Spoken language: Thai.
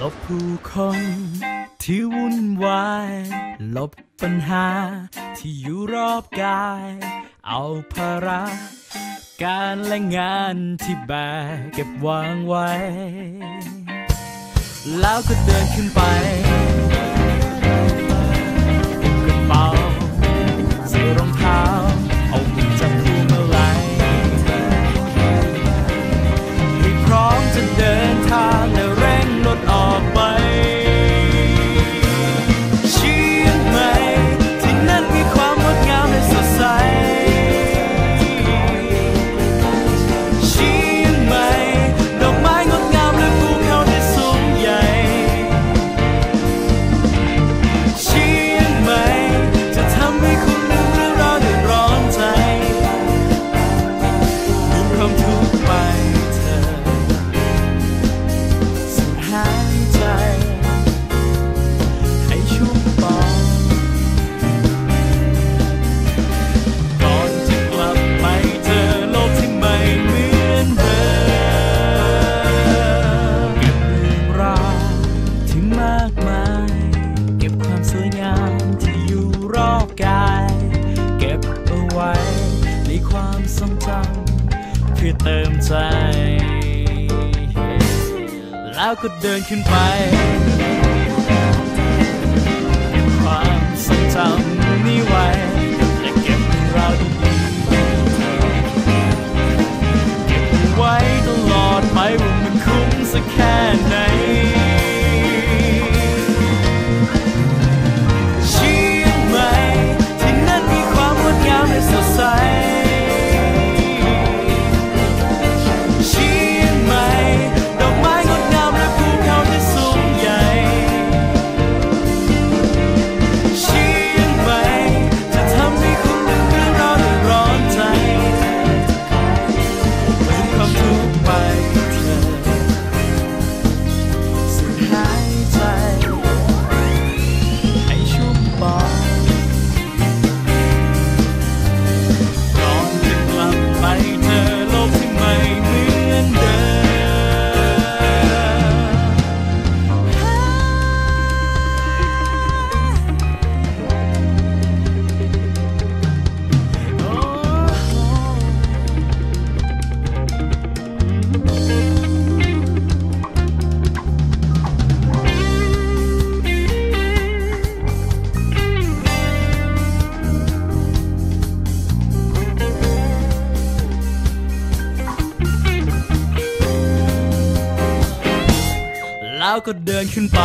ลบผู้คนที่วุ่นวาย ลบปัญหาที่อยู่รอบกาย เอาภาระการและงานที่แบกเก็บวางไว้ แล้วก็เดินขึ้นไปเก็บระเป๋าสีรองเท้า ทรจำเพื่อเติมใจ แล้วก็เดินขึ้นไปเก็บความทรงจำนี้ไว้และเก็บเราดีๆเก็บไว้ตลอดไปว่ามันคุ้มสักแค่ไหน แล้วก็เดินขึ้นไป